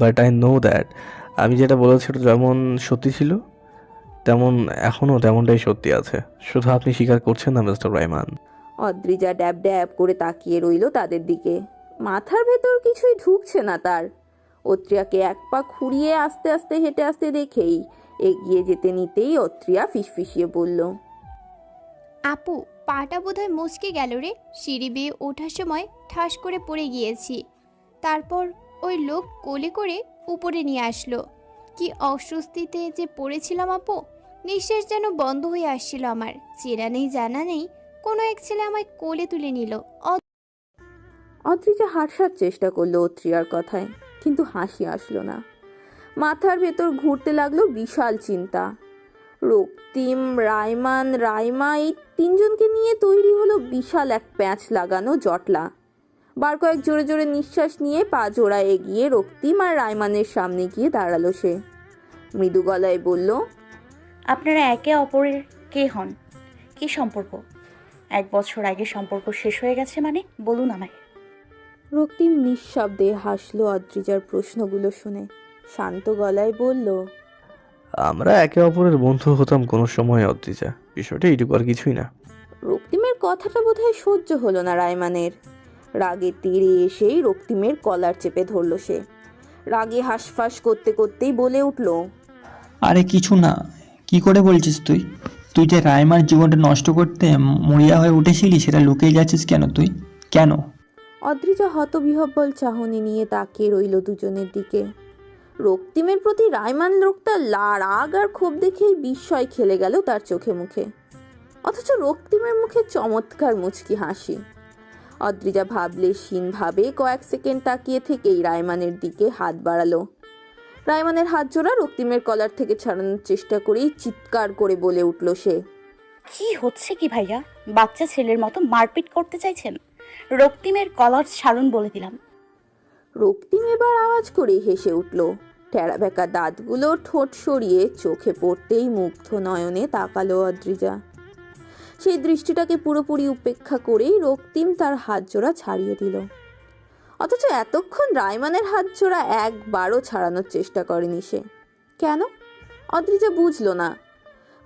But I know that আমি যেটা বলেছি ওটা যেমন সত্যি ছিল তেমন এখনও তেমনটাই সত্যি আছে। শুধু আপনি স্বীকার করছেন না মিস্টার রাইমান অদ্রিজা ড্যাব ড্যাব করে তাকিয়ে রইল তাদের দিকে। মাথার ভেতর কিছুই ঢুকছে না তার। অত্রিয়াকে এক পা খুঁড়িয়ে আস্তে আস্তে হেঁটে আসতে দেখেই এগিয়ে যেতে নিতেই অত্রিয়া ফিসফিসিয়ে বলল আপু পাটা বোধহয় মুচকে গেল রে। সিঁড়ি বেয়ে ওঠার সময় ঠাস করে পড়ে গিয়েছি। তারপর ওই লোক কোলে করে উপরে নিয়ে আসলো। কি অস্বস্তিতে যে পড়েছিলাম আপু, নিঃশ্বাস যেন বন্ধ হয়ে আসছিল আমার। চেনা নেই, জানা নেই, কোনো এক ছেলে আমায় কোলে তুলে নিল। অদ্রিজা হাসার চেষ্টা করল অত্রিয়ার কথায়, কিন্তু হাসি আসলো না। মাথার ভেতর ঘুরতে লাগল বিশাল চিন্তা। রক্তিম, রায়মান রাইমা এই তিনজনকে নিয়ে তৈরি হলো বিশাল এক প্যাঁচ লাগানো জটলা। বার কয়েক জোরে জোরে নিঃশ্বাস নিয়ে পা জোড়া এগিয়ে রক্তিম আর রায়মানের সামনে গিয়ে দাঁড়াল সে। মৃদু গলায় বলল আপনারা একে অপরের কে হন? কি সম্পর্ক? এক বছর আগে সম্পর্ক শেষ হয়ে গেছে মানে? বলুন আমায়। রক্তিম নিঃশব্দে হাসলো অদ্রিজার প্রশ্নগুলো শুনে। শান্ত গলায় বলল আমরা একে অপরের বন্ধু হতাম কোনো সময় অদ্রিজা। বিষয়টা এইটুকু আর কিছুই না। রক্তিমের কথাটা বোধহয় সহ্য হলো না রায়মানের। রাগে তীরে এসেই রক্তিমের কলার চেপে ধরলো সে। রাগে হাঁসফাঁস করতে করতেই বলে উঠল আরে কিছু না কি করে বলছিস তুই? তুই যে রায়মার জীবনটা নষ্ট করতে মরিয়া হয়ে উঠেছিলি সেটা লুকিয়ে যাচ্ছিস কেন তুই? কেন? অদ্রিজা হতবিহব্বল চাহনি নিয়ে তাকিয়ে রইল দুজনের দিকে। রক্তিমের প্রতি রায়মান লোকটা রাগ আর ক্ষোভ দেখেই বিস্ময় খেলে গেল তার চোখে মুখে। অথচ রক্তিমের মুখে চমৎকার মুচকি হাসি। অদ্রিজা ভাবলে ভাবে কয়েক সেকেন্ড তাকিয়ে থেকেই রায়মানের দিকে হাত বাড়ালো। রায়মানের হাত জোড়া রক্তিমের কলার থেকে ছাড়ানোর চেষ্টা করেই চিৎকার করে বলে উঠল সে। কি হচ্ছে কি ভাইয়া? বাচ্চা ছেলের মতো মারপিট করতে চাইছেন? রক্তিমের কলার ছাড়ুন বলে দিলাম। রক্তিম এবার আওয়াজ করে হেসে উঠল। টেরা বেঁকা দাঁতগুলো ঠোঁট সরিয়ে চোখে পড়তেই মুগ্ধ নয়নে তাকালো অদ্রিজা। সেই দৃষ্টিটাকে পুরোপুরি উপেক্ষা করেই রক্তিম তার হাত জোড়া ছাড়িয়ে দিল। অথচ এতক্ষণ রায়মানের হাত জোড়া একবারও ছাড়ানোর চেষ্টা করেনি সে। কেন? অদ্রিজা বুঝল না।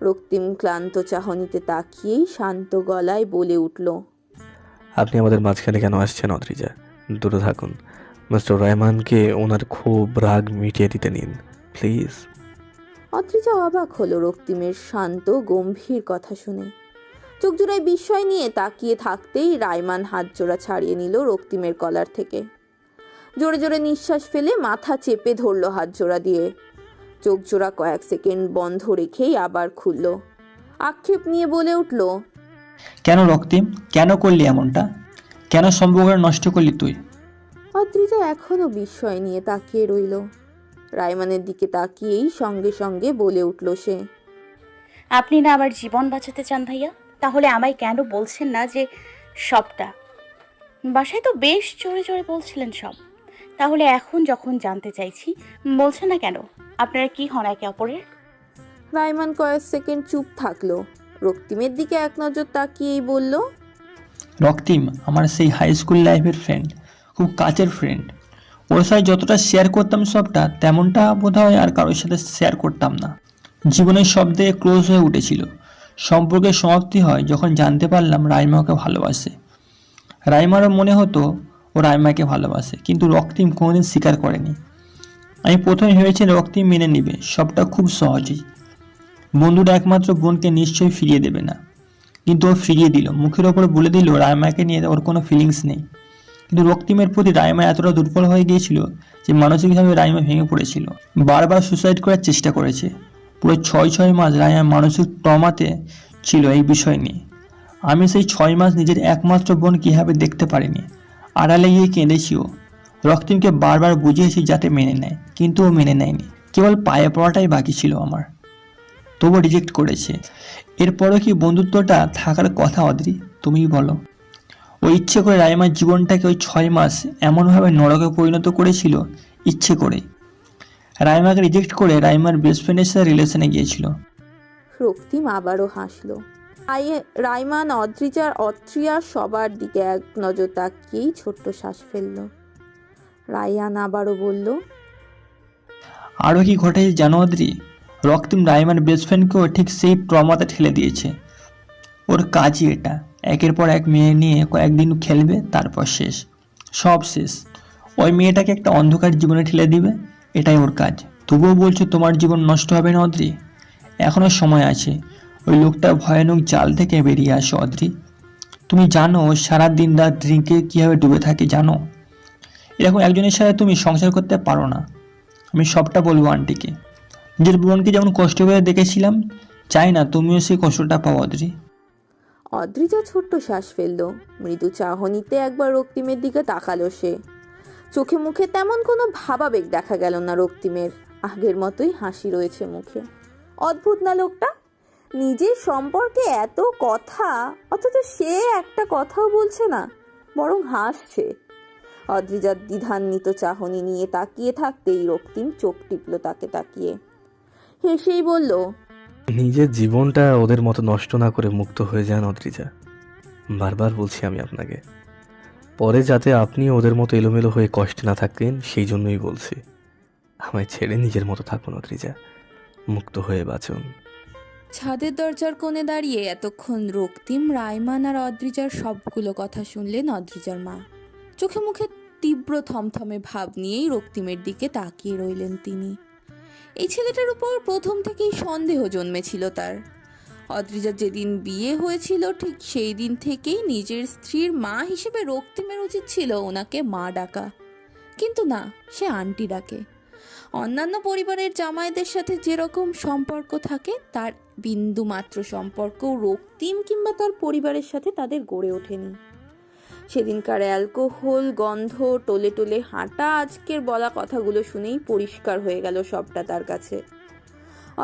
রক্তিম ক্লান্ত চাহনিতে তাকিয়েই শান্ত গলায় বলে উঠল আপনি আমাদের মাঝখানে কেন আসছেন অদ্রিজা? দূরে থাকুন। মিস্টার রায়মানকে ওনার খুব রাগ মিটিয়ে দিতে নিন প্লিজ। অদ্রিজা অবাক হলো রক্তিমের শান্ত গম্ভীর কথা শুনে। চোখ জোড়ায় বিস্ময় নিয়ে তাকিয়ে থাকতেই রায়মান হাত জোড়া ছাড়িয়ে নিল রক্তিমের কলার থেকে। জোরে জোরে নিঃশ্বাস ফেলে মাথা চেপে ধরলো হাত জোড়া দিয়ে। চোখ জোড়া কয়েক সেকেন্ড বন্ধ রেখেই আবার খুলল। আক্ষেপ নিয়ে বলে উঠল কেন রক্তিম? কেন করলি এমনটা? কেন সম্পর্কটা নষ্ট করলি তুই? অদ্রিজা এখনও বিস্ময় নিয়ে তাকিয়ে রইল। রায়মানের দিকে তাকিয়েই সঙ্গে সঙ্গে বলে উঠল সে আপনি না আবার জীবন বাঁচাতে চান ভাইয়া? তাহলে আমায় কেন বলছেন না যে সবটা? বাসায় তো বেশ জোরে জোরে বলছিলেন সব। তাহলে এখন যখন জানতে চাইছি বলছেন না কেন? আপনারা কি হন একে অপরের? রায়মান কয়েক সেকেন্ড চুপ থাকল। রক্তিমের দিকে এক নজর তাকিয়েই বলল রক্তিম আমার সেই হাই স্কুল লাইফের ফ্রেন্ড খুব কাছের ফ্রেন্ড ওর সাথে যতটা শেয়ার করতাম সবটা তেমনটা বোধহয় আর কারোর সাথে শেয়ার করতাম না। জীবনের সব থেকে ক্লোজ হয়ে উঠেছিল। সম্পর্কের সমাপ্তি হয় যখন জানতে পারলাম রাইমা ওকে ভালোবাসে। রাইমারও মনে হতো ও রাইমাকে ভালোবাসে, কিন্তু রক্তিম কোনোদিন স্বীকার করেনি। আমি প্রথমে ভেবেছিলাম রক্তিম মেনে নেবে, সবটা খুব সহজেই। বন্ধুরা একমাত্র বোনকে নিশ্চয়ই ফিরিয়ে দেবে না। কিন্তু ও ফিরিয়ে দিল, মুখের ওপর বলে দিল রায়মাকে নিয়ে ওর কোনো ফিলিংস নেই। কিন্তু রক্তিমের প্রতি রায়মা এতটা দুর্বল হয়ে গিয়েছিল যে মানসিকভাবে রায়মা ভেঙে পড়েছিল। বারবার সুসাইড করার চেষ্টা করেছে। পুরো ছয় ছয় মাস রায়মা মানসিক টমাতে ছিল এই বিষয় নিয়ে। আমি সেই ছয় মাস নিজের একমাত্র বোন কীভাবে দেখতে পারিনি? আড়ালে গিয়ে কেঁদেছিও রক্তিমকে বারবার বুঝিয়েছি যাতে মেনে নেয়, কিন্তু ও মেনে নেয়নি। কেবল পায়ে পড়াটাই বাকি ছিল আমার। তবুও রিজেক্ট করেছে। এরপরও কি বন্ধুত্বটা থাকার কথা অদ্রি? তুমিই বলো। ও ইচ্ছে করে রাইমার জীবনটাকে ওই ছয় মাস এমনভাবে নরকে পরিণত করেছিল, ইচ্ছে করে। রাইমাকে রিজেক্ট করে রাইমার বেস্ট ফ্রেন্ডের সাথে রিলেশনে গিয়েছিল। রক্তিম আবারও হাসলো। আইয়ে- রাইমান অদ্রিজার অত্রিয়া সবার দিকে এক নজর তাকিয়েই ছোট্ট শ্বাস ফেলল। রায়ান আবারও বলল আরও কি ঘটেছে জানো অদ্রি? রক্তিম রাইমার বেস্ট ফ্রেন্ডকেও ঠিক সেই ট্রমাতে ঠেলে দিয়েছে। ওর কাজই এটা। একের পর এক মেয়ে নিয়ে কয়েকদিন খেলবে তারপর শেষ। সব শেষ। ওই মেয়েটাকে একটা অন্ধকার জীবনে ঠেলে দিবে। এটাই ওর কাজ। তবুও বলছো, তোমার জীবন নষ্ট হবে না, অদ্রি? এখনও সময় আছে। ওই লোকটা ভয়ানক জাল থেকে বেরিয়ে আসো, অদ্রি। তুমি জানো সারা দিন রাত ড্রিঙ্কে কীভাবে ডুবে থাকে, জানো? এরকম একজনের সাথে তুমি সংসার করতে পারো না। আমি সবটা বলব আন্টিকে। নিজের বোনকে যেমন কষ্ট করে দেখেছিলাম, চাই না, তুমিও সেই কষ্টটা পাও, অদ্রি। অদ্রিজা ছোট্ট শ্বাস ফেলল। মৃদু চাহনিতে একবার রক্তিমের দিকে তাকালো সে। চোখে মুখে তেমন কোনো ভাবাবেগ দেখা গেল না রক্তিমের। আগের মতোই হাসি রয়েছে মুখে। অদ্ভুত না লোকটা? নিজের সম্পর্কে এত কথা, অথচ সে একটা কথাও বলছে না, বরং হাসছে। অদ্রিজার দ্বিধান্বিত চাহনি নিয়ে তাকিয়ে থাকতেই রক্তিম চোখ টিপল তাকে তাকিয়ে। হেসেই বলল, নিজের জীবনটা ওদের মতো নষ্ট না করে মুক্ত হয়ে যান অদ্রিজা। বারবার বলছি আমি আপনাকে। পরে যাতে আপনি ওদের মতো এলোমেলো হয়ে কষ্টে না থাকেন, সেই জন্যই বলছি। আমায় ছেড়ে নিজের মতো থাকুন, অদ্রিজা। মুক্ত হয়ে বাঁচুন। ছাদের দরজার কোণে দাঁড়িয়ে এতক্ষণ রক্তিম, রায়মান আর অদ্রিজার সবগুলো কথা শুনলেন অদ্রিজার মা। চোখে মুখে তীব্র থমথমে ভাব নিয়েই রক্তিমের দিকে তাকিয়ে রইলেন তিনি। এই ছেলেটার উপর প্রথম থেকেই সন্দেহ জন্মেছিল তার। অদ্রিজার যেদিন বিয়ে হয়েছিল, ঠিক সেই দিন থেকেই নিজের স্ত্রীর মা হিসেবে রক্তিমের উচিত ছিল ওনাকে মা ডাকা। কিন্তু না, সে আন্টি ডাকে। অন্যান্য পরিবারের জামাইদের সাথে যেরকম সম্পর্ক থাকে, তার বিন্দু মাত্র সম্পর্ক রক্তিম কিংবা তার পরিবারের সাথে তাদের গড়ে ওঠেনি। সেদিনকার অ্যালকোহল, গন্ধ, টোলে টোলে হাঁটা, আজকের বলা কথাগুলো শুনেই পরিষ্কার হয়ে গেল সবটা তার কাছে।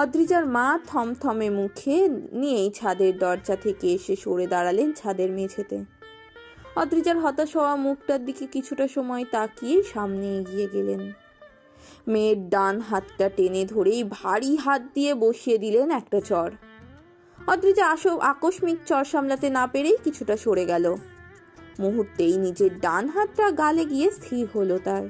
অদ্রিজার মা থমথমে মুখে নিয়েই ছাদের দরজা থেকে এসে সরে দাঁড়ালেন ছাদের মেঝেতে। অদ্রিজার হতাশ হওয়া মুখটার দিকে কিছুটা সময় তাকিয়ে সামনে এগিয়ে গেলেন। মেয়ের ডান হাতটা টেনে ধরেই ভারী হাত দিয়ে বসিয়ে দিলেন একটা চর। অদ্রিজা আস, আকস্মিক চর সামলাতে না পেরেই কিছুটা সরে গেল। মুহূর্তেই নিজের ডান হাতটা গালে গিয়ে স্থির হলো তার।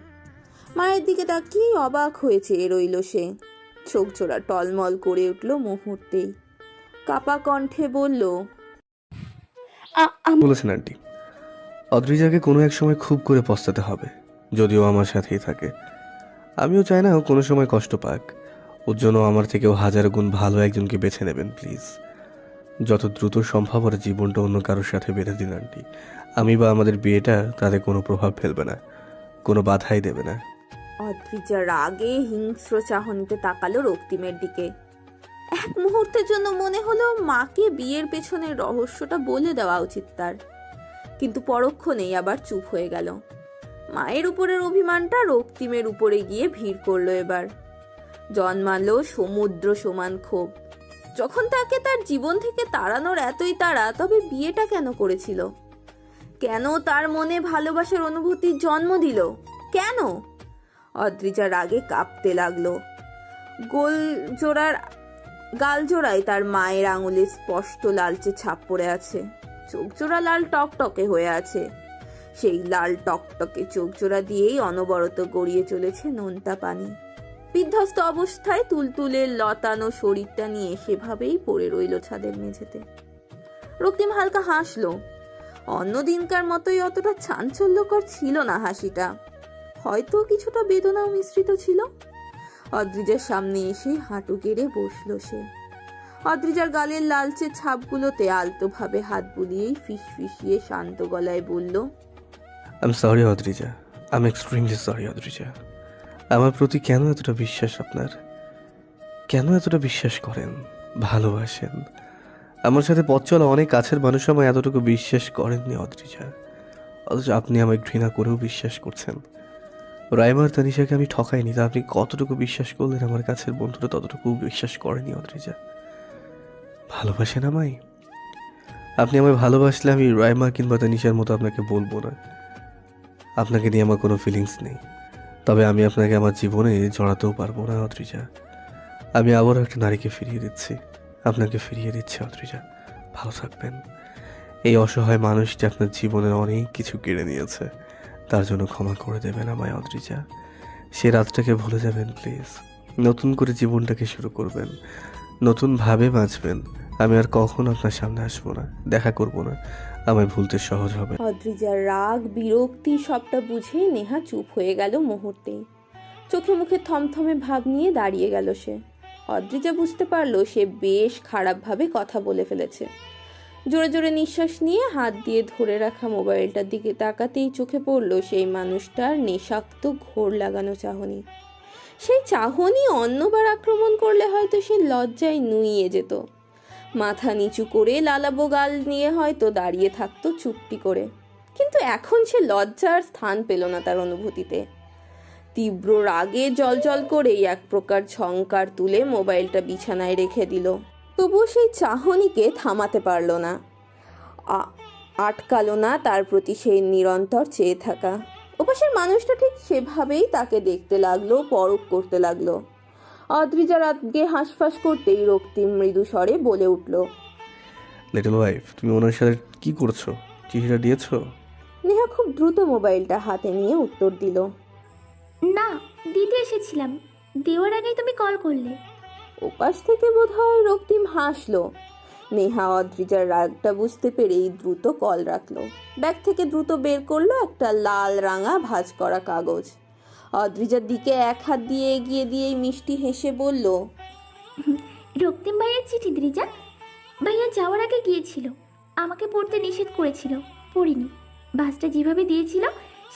মায়ের দিকে তাকিয়ে অবাক হয়েছে রইল সে। চোখ জোড়া টলমল করে উঠল মুহূর্তেই। কাপা কণ্ঠে বলল আ- বলেছেন আন্টি অদ্রিজাকে কোনো এক সময় খুব করে পস্তাতে হবে যদিও আমার সাথেই থাকে। আমিও চাই না ও কোনো সময় কষ্ট পাক। ওর জন্য আমার থেকেও হাজার গুণ ভালো একজনকে বেছে নেবেন প্লিজ। যত দ্রুত সম্ভব ওর জীবনটা অন্য কারোর সাথে বেঁধে দিন আন্টি। আমি বা আমাদের বিয়েটা তাতে কোনো প্রভাব ফেলবে না কোনো বাধাই দেবে না। অদ্রিজা রাগে হিংস্র চাহনিতে তাকালো রক্তিমের দিকে। এক মুহূর্তের জন্য মনে হলো মাকে বিয়ের পেছনের রহস্যটা বলে দেওয়া উচিত তার। কিন্তু পরক্ষণেই আবার চুপ হয়ে গেল। মায়ের উপরের অভিমানটা রক্তিমের উপরে গিয়ে ভিড় করল এবার। জন্মালো সমুদ্র সমান ক্ষোভ। যখন তাকে তার জীবন থেকে তাড়ানোর এতই তাড়া, তবে বিয়েটা কেন করেছিল? কেন তার মনে ভালোবাসার অনুভূতির জন্ম দিল? কেন? অদ্রিজা রাগে কাঁপতে লাগল। গোল জোড়ার, গাল জোড়ায় তার মায়ের আঙুলে স্পষ্ট লালচে ছাপ পড়ে আছে। চোখ জোড়া লাল টকটকে হয়ে আছে। সেই লাল টকটকে চোখ জোড়া দিয়েই অনবরত গড়িয়ে চলেছে নোনতা পানি। বিধ্বস্ত অবস্থায় তুলতুলের লতানো শরীরটা নিয়ে সেভাবেই পড়ে রইল ছাদের মেঝেতে। রক্তিম হালকা হাসলো। অন্য দিনকার মতোই অতটা চাঞ্চল্যকর ছিল না হাসিটা। হয়তো কিছুটা বেদনাও মিশ্রিত ছিল। অদ্রিজার সামনে এসে হাঁটু গেড়ে বসল সে। অদ্রিজার গালের লালচে ছাপগুলোতে আলতোভাবে হাত বুলিয়েই ফিস ফিসিয়ে শান্ত গলায় বলল I sorry Adrija. I extremely sorry Adrija. আমার প্রতি কেন এতটা বিশ্বাস আপনার? কেন এতটা বিশ্বাস করেন? ভালোবাসেন? আমার সাথে পথ চলা অনেক কাছের মানুষ আমায় এতটুকু বিশ্বাস করেননি, অদ্রিজা। অথচ আপনি আমায় ঘৃণা করেও বিশ্বাস করছেন। রাইমার তানিশাকে আমি ঠকাইনি, তা আপনি কতটুকু বিশ্বাস করলেন আমার কাছের বন্ধুরা ততটুকু বিশ্বাস করেনি, অদ্রিজা? ভালোবাসেন আমায়? আপনি আমায় ভালোবাসলে আমি রাইমা কিংবা তানিশার মতো আপনাকে বলব না। আপনাকে নিয়ে আমার কোনো ফিলিংস নেই। তবে আমি আপনাকে আমার জীবনে জড়াতেও পারব না, অদ্রিজা। আমি আবারও একটা নারীকে ফিরিয়ে দিচ্ছি। আপনাকে ফিরিয়ে দিচ্ছি, অদ্রিজা। ভালো থাকবেন। এই অসহায় মানুষটি আপনার জীবনের অনেক কিছু কেড়ে নিয়েছে। তার জন্য ক্ষমা করে দেবেন আমায়, অদ্রিজা। সে রাতটাকে ভুলে যাবেন, প্লিজ। নতুন করে জীবনটাকে শুরু করবেন। নতুনভাবে বাঁচবেন। আমি আর কখনো আপনার সামনে আসব না, দেখা করব না। আমায় ভুলতে সহজ হবে। অদ্রিজার রাগ, বিরক্তি, সবটা বুঝে নেহা চুপ হয়ে গেল মুহূর্তেই। চোখে মুখে থমথমে ভাব নিয়ে দাঁড়িয়ে গেল সে। অদ্রিজা বুঝতে পারল সে বেশ খারাপভাবে কথা বলে ফেলেছে। জোরে জোরে নিঃশ্বাস নিয়ে হাত দিয়ে ধরে রাখা মোবাইলটার দিকে তাকাতেই চোখে পড়ল সেই মানুষটার নেশাক্ত ঘোর লাগানো চাহনি। সেই চাহনি অন্যবার আক্রমণ করলে হয়তো সে লজ্জায় নুইয়ে যেত। মাথা নিচু করে লালাবো গাল নিয়ে হয়তো দাঁড়িয়ে থাকতো চুপটি করে। কিন্তু এখন সে লজ্জার স্থান পেল না তার অনুভূতিতে। তীব্র রাগে জল করেই এক প্রকার ঝংকার তুলে মোবাইলটা বিছানায় রেখে দিল। তবুও সেই চাহনিকে থামাতে পারল না। আটকালো না তার প্রতি সেই নিরন্তর চেয়ে থাকা। ওপাশের মানুষটা ঠিক সেভাবেই তাকে দেখতে লাগল পরক করতে লাগল। অদ্রিজার আগে হাঁসফাঁস করতেই রক্তিম মৃদু স্বরে বলে উঠল লিটল ওয়াইফ তুমি ওনার সাথে কি করছ? চিঠিটা দিয়েছ? নেহা খুব দ্রুত মোবাইলটা হাতে নিয়ে উত্তর দিল না দিতে এসেছিলাম। দেওয়ার আগেই তুমি কল করলে। ওপাশ থেকে বোধহয় রক্তিম হাসলো। নেহা অদ্রিজার রাগটা বুঝতে পেরেই দ্রুত কল রাখল। ব্যাগ থেকে দ্রুত বের করল একটা লাল রাঙা ভাঁজ করা কাগজ। অদ্রিজার দিকে এক হাত দিয়ে এগিয়ে দিয়েই মিষ্টি হেসে বলল, রক্তিম ভাইয়ের চিঠি, দ্রিজা। ভাইয়া যাওয়ার আগে গিয়েছিল। আমাকে পড়তে নিষেধ করেছিল। পড়িনি। বাসটা যেভাবে দিয়েছিল,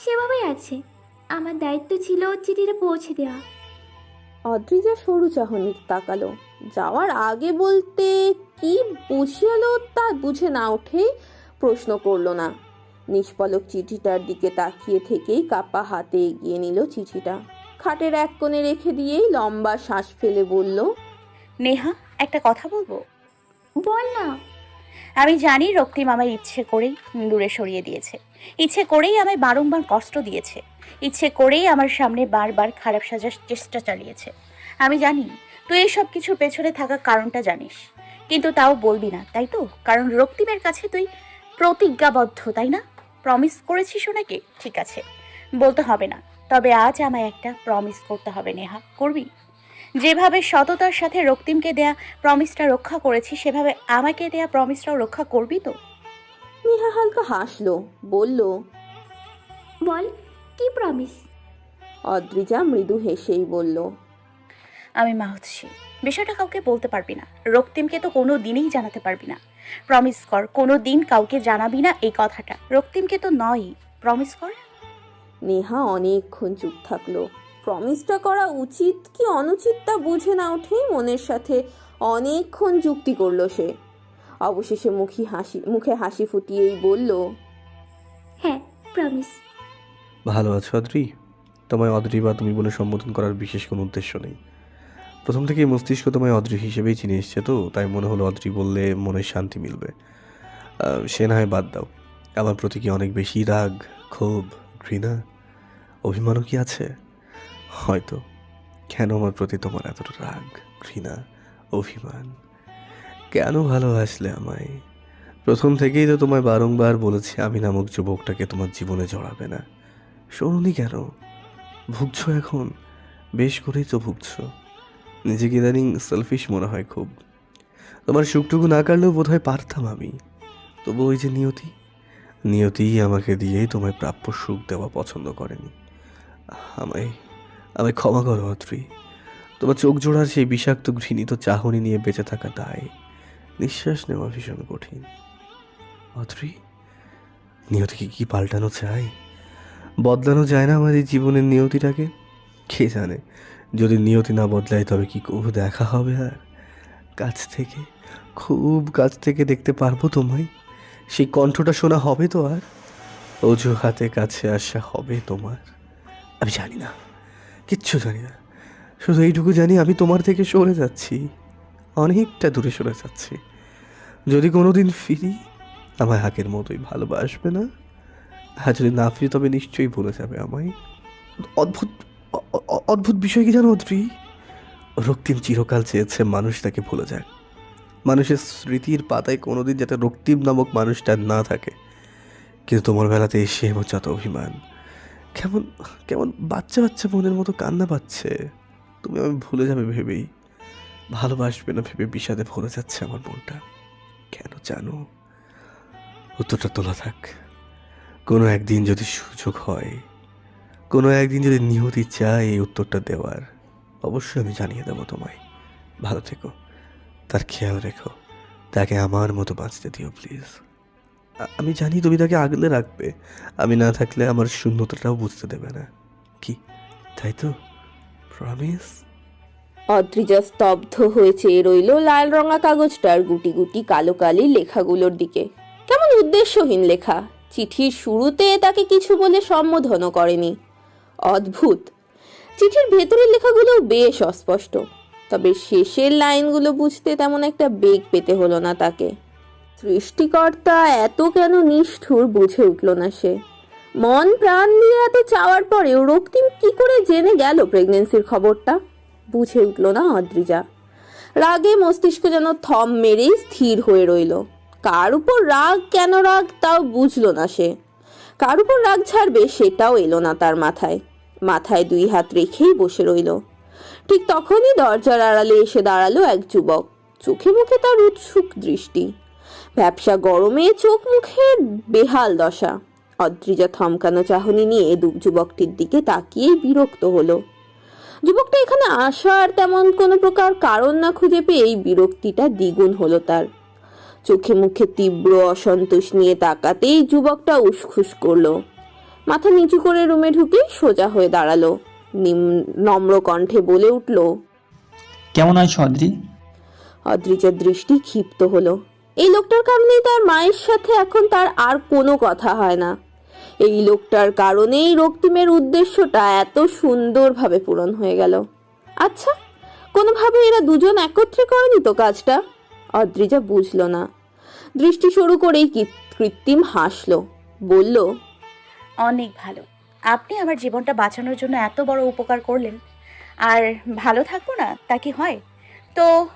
সেভাবেই আছে। আমার দায়িত্ব ছিল চিঠিটা পৌঁছে দেওয়া। অদ্রিজা সরু চাহনি তাকালো। যাওয়ার আগে বলতে কি বুঝিয়ালো তা বুঝে না উঠেই প্রশ্ন করল না। নিষ্পলক চিঠিটার দিকে তাকিয়ে থেকেই কাপা হাতে এগিয়ে নিল চিঠিটা। খাটের এক কোণে রেখে দিয়েই লম্বা শ্বাস ফেলে বলল নেহা একটা কথা বলব? বল না। আমি জানি রক্তিম আমায় ইচ্ছে করেই দূরে সরিয়ে দিয়েছে। ইচ্ছে করেই আমায় বারংবার কষ্ট দিয়েছে। ইচ্ছে করেই আমার সামনে বারবার খারাপ সাজার চেষ্টা চালিয়েছে। আমি জানি তুই এই সব কিছুর পেছনে থাকার কারণটা জানিস। কিন্তু তাও বলবি না তাই তো? কারণ রক্তিমের কাছে তুই প্রতিজ্ঞাবদ্ধ তাই না? প্রমিস করেছিস ওনাকে? ঠিক আছে। বলতে হবে না। তবে আজ আমায় একটা প্রমিস করতে হবে নেহা। করবি? যেভাবে সততার সাথে রক্তিমকে দেয়া প্রমিসটা রক্ষা করেছি সেভাবে আমাকে দেয়া প্রমিসটাও রক্ষা করবি তো? নেহা হালকা হাসলো বলল বল। কি প্রমিস অদ্রিজা মৃদু হেসেই বলল আমি মা হচ্ছি বিষয়টা কাউকে বলতে পারবি না। রক্তিমকে তো কোনো দিনই জানাতে পারবি না। প্রমিস কর কোনো দিন কাউকে জানাবি না এই কথাটা। রক্তিমকে তো নয়ই। প্রমিস কর। নেহা অনেকক্ষণ চুপ থাকল। প্রমিসটা করা উচিত কি অনুচিত তা বুঝে না উঠেই মনের সাথে অনেকক্ষণ যুক্তি করল সে। অবশেষে মুখী হাসি মুখে হাসি ফুটিয়েই বলল হ্যাঁ প্রমিস ভালো আছো অদ্রি তোমায় অদ্রি বা তুমি বলে সম্বোধন করার বিশেষ কোনো উদ্দেশ্য নেই। প্রথম থেকেই মস্তিষ্ক তোমায় অদ্রি হিসেবেই চিনে এসছে তো, তাই মনে হলো অদ্রি বললে মনে শান্তি মিলবে। সে না হয় বাদ দাও। আমার প্রতি কি অনেক বেশি রাগ, ক্ষোভ, ঘৃণা? অভিমানও কি আছে? হয়তো। কেন আমার প্রতি তোমার এতটা রাগ, ঘৃণা, অভিমান? কেন ভালোবাসলে আমায়? প্রথম থেকেই তো তোমায় বারংবার বলেছি আমি নামক যুবকটাকে তোমার জীবনে জড়াবে না। শোনি কেন? ভুগছো এখন? বেশ করেই তো ভুগছো। নিজেকে ইদানিং সেলফিশ মনে হয় খুব। তোমার সুখটুকু না কাটলেও বোধ হয় পারতাম আমি। তবু ওই যে নিয়তি? নিয়তিই আমাকে দিয়েই তোমায় প্রাপ্য সুখ দেওয়া পছন্দ করেনি। আমায় আমায় ক্ষমা করো, অত্রি। তোমার চোখ জোড়ার সেই বিষাক্ত ঘৃণিত চাহনি নিয়ে বেঁচে থাকা দায়। নিঃশ্বাস নেওয়া ভীষণ কঠিন। অত্রি, নিয়তিকে কি পাল্টানো চাই? বদলানো যায় না আমাদের জীবনের নিয়তিটাকে? কে জানে? যদি নিয়তি না বদলায় তবে কি কবু দেখা হবে আর? কাছ থেকে, খুব কাছ থেকে দেখতে পারব তোমায়। সেই কণ্ঠটা শোনা হবে তো আর? অজুহাতে কাছে আসা হবে তোমার। আমি জানি না। কিচ্ছু জানি না। শুধু এইটুকু জানি, আমি তোমার থেকে সরে যাচ্ছি। অনেকটা দূরে সরে যাচ্ছি। যদি কোনো দিন ফিরি আমার আগের মতোই ভালোবাসবে না? আর যদি না ফিরি, তবে নিশ্চয়ই ভুলে যাবে আমায়। অদ্ভুত অদ্ভুত বিষয় কি জানো, অদ্রি? রক্তিম চিরকাল চেয়েছে মানুষ তাকে ভুলে যায় মানুষের স্মৃতির পাতায় কোনোদিন যাতে রক্তিম নামক মানুষটা না থাকে। কিন্তু তোমার বেলাতে এসে আমার যত অভিমান। কেমন কেমন বাচ্চা বাচ্চা মনের মতো কান্না পাচ্ছে। তুমি আমি ভুলে যাবে ভেবেই। ভালোবাসবে না ভেবে বিষাদে ভরে যাচ্ছে আমার মনটা। কেন জানো? উত্তরটা তোলা থাক। কোনো একদিন যদি সুযোগ হয়, কোনো একদিন যদি নিহতি চায় এই উত্তরটা দেওয়ার, অবশ্যই আমি জানিয়ে দেবো তোমায়। ভালো থেকো। তার খেয়াল রেখো। তাকে আমার মতো বাঁচতে দিও, প্লিজ। আমি জানি তুমি তাকে আগলে রাখবে। আমি না থাকলে আমার শূন্যতাটাও বুঝতে দেবে না। কি? তাই তো? প্রমিস অদ্রিজা স্তব্ধ হয়ে চেয়ে রইল লাল রঙা কাগজটার গুটি গুটি কালো কালি লেখাগুলোর দিকে। কেমন উদ্দেশ্যহীন লেখা। চিঠির শুরুতে তাকে কিছু বলে সম্বোধনও করেনি। অদ্ভুত। চিঠির ভেতরের লেখাগুলো বেশ অস্পষ্ট, তবে শেষের লাইনগুলো বুঝতে তেমন একটা বেগ পেতে হলো না তাকে। সৃষ্টিকর্তা এত কেন নিষ্ঠুর বুঝে উঠল না সে। মন প্রাণ নিয়ে এত চাওয়ার পরেও রক্তিম কি করে জেনে গেল প্রেগনেন্সির খবরটা? বুঝে উঠল না অদ্রিজা। রাগে মস্তিষ্ক যেন থম মেরেই স্থির হয়ে রইল। কার উপর রাগ, কেন রাগ, তাও বুঝলো না সে। কার উপর রাগ ছাড়বে, সেটাও এলো না তার মাথায়। মাথায় দুই হাত রেখেই বসে রইল। ঠিক তখনই দরজার আড়ালে এসে দাঁড়াল এক যুবক। চোখে মুখে তার উৎসুক দৃষ্টি। ব্যবসা গরমে চোখ মুখে বেহাল দশা। অদ্রিজা থমকানো চাহনি নিয়ে যুবকটির দিকে তাকিয়েই বিরক্ত হলো। যুবকটা এখানে আসার তেমন কোনো প্রকার কারণ না খুঁজে পেয়ে এই বিরক্তিটা দ্বিগুণ হলো তার। চোখে মুখে তীব্র অসন্তোষ নিয়ে তাকাতেই যুবকটা উসখুস করল। মাথা নিচু করে রুমে ঢুকে সোজা হয়ে দাঁড়াল। নম্র কণ্ঠে বলে উঠল কেমন আছো অদ্রি? অদ্রিজার দৃষ্টি ক্ষিপ্ত হলো। এই লোকটার কারণেই তার মায়ের সাথে এখন তার আর কোনো কথা হয় না। এই লোকটার কারণেই রক্তিমের উদ্দেশ্যটা এত সুন্দরভাবে পূরণ হয়ে গেল। আচ্ছা কোনোভাবে এরা দুজন একত্রে করেনি তো কাজটা? অদ্রিজা বুঝলো না। দৃষ্টি শুরু করেই কৃত্রিম হাসলো। বলল অনেক ভালো। আপনি আমার জীবনটা বাঁচানোর জন্য এত বড় উপকার করলেন। আর ভালো থাকব না তা কি হয়? তো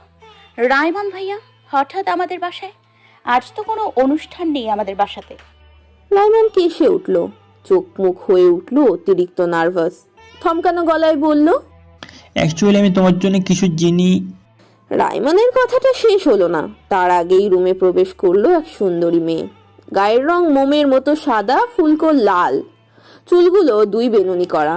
রায়মান ভাইয়া হঠাৎ আমাদের বাসায়? আজ তো কোনো অনুষ্ঠান নেই আমাদের বাসাতে। রায়মান কেসে উঠল। চোখ মুখ হয়ে উঠল অতিরিক্ত নার্ভাস। থমকানো গলায় বলল অ্যাকচুয়ালি আমি তোমার জন্য কিছু জিনি রাইমানের কথাটা শেষ হলো না। তার আগেই রুমে প্রবেশ করল এক সুন্দরী মেয়ে। গায়ের রং মোমের মতো সাদা, ফুলকো লাল। চুলগুলো দুই বেনুনি করা।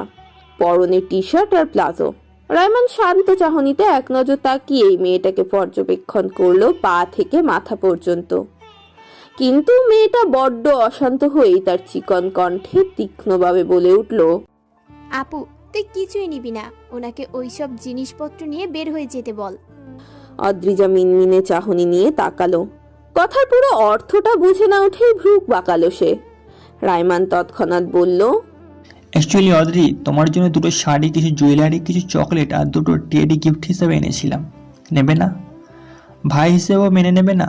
পরনে টি শার্ট আর প্লাজো। রাইমান শান্ত চাহনিতে এক নজর তাকিয়ে এই মেয়েটাকে পর্যবেক্ষণ করল পা থেকে মাথা পর্যন্ত। কিন্তু মেয়েটা বড্ড অশান্ত হয়েই তার চিকন কণ্ঠে তীক্ষ্ণভাবে বলে উঠল, আপু, তুই কিছুই নিবি না। ওনাকে ওইসব জিনিসপত্র নিয়ে বের হয়ে যেতে বল। অদ্রিজা মিনমিনে চাহনি নিয়ে তাকালো। কথার পুরো অর্থটা বুঝে না উঠেই ভ্রুক বাঁকালো সে। রায়মান তৎক্ষণাৎ বলল অ্যাকচুয়ালি অদ্রি তোমার জন্য দুটো শাড়ি কিছু জুয়েলারি কিছু চকলেট আর দুটো টেডি গিফট হিসেবে এনেছিলাম। নেবে না? ভাই হিসেবেও মেনে নেবে না?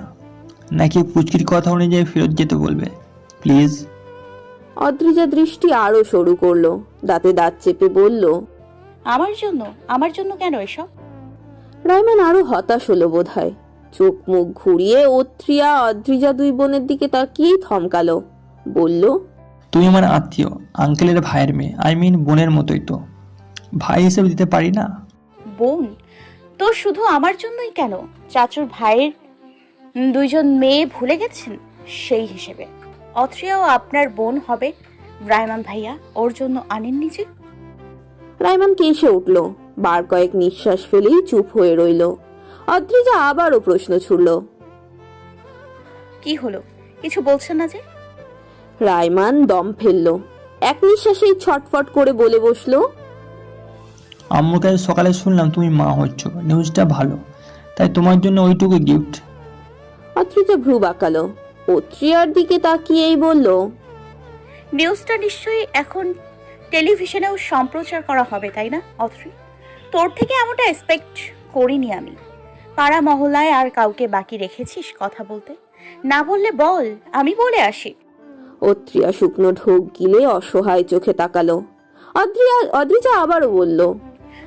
নাকি পুচকির কথা অনুযায়ী ফেরত যেতে বলবে? প্লিজ অদ্রিজা দৃষ্টি আরও সরু করল দাঁতে দাঁত চেপে বলল আমার জন্য? আমার জন্য কেন এসব? রাইমান আরও হতাশ হলো বোধ হয় চোখ মুখ ঘুরিয়ে অত্রিয়া অদ্রিজা দুই বোনের দিকে তাকিয়েই থমকালো। বলল তুই আমার আত্মীয় আঙ্কেলের ভাইয়ের মেয়ে আই মিন বোনের মতোই তো। ভাই হিসেবে দিতে পারি না? বোন তো শুধু আমার জন্যই কেন? চাচুর ভাইয়ের দুইজন মেয়ে ভুলে গেছেন? সেই হিসেবে। অত্রিয়াও আপনার বোন হবে রায়মান ভাইয়া ওর জন্য আনেননি যে? রাইমান কেসে উঠল। বার কয়েক নিঃশ্বাস ফেলেই চুপ হয়ে রইল। অদ্রিজা আবারও প্রশ্ন ছুড়ল। কি হলো? কিছু বলছেন না যে? রাইমান দম ফেলল। এক নিঃশ্বাসেই ছটফট করে বলে বসল আম্মুর কাছে সকালে শুনলাম তুমি মা হচ্ছ নিউজটা ভালো। তাই তোমার জন্য ওইটুকু গিফট অত্রিজা ভ্রু বাঁকালো। অত্রিয়ার দিকে তাকিয়েই বলল নিউজটা নিশ্চয়ই এখন টেলিভিশনেও সম্প্রচার করা হবে তাই না অথ্রি তোর থেকে এমনটা এক্সপেক্ট করিনি আমি। পাড়া মহলায় আর কাউকে বাকি রেখেছিস কথা বলতে? না বললে বল আমি বলে আসি। অত্রিয়া শুকনো ঢোক গিলে অসহায় চোখে তাকালো। অদ্রিয়া অদ্রিজা আবারও বলল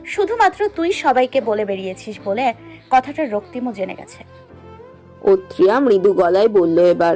শুধুমাত্র তুই সবাইকে বলে বেরিয়েছিস বলে কথাটা রক্তিমও জেনে গেছে। অত্রিয়া মৃদু গলায় বলল এবার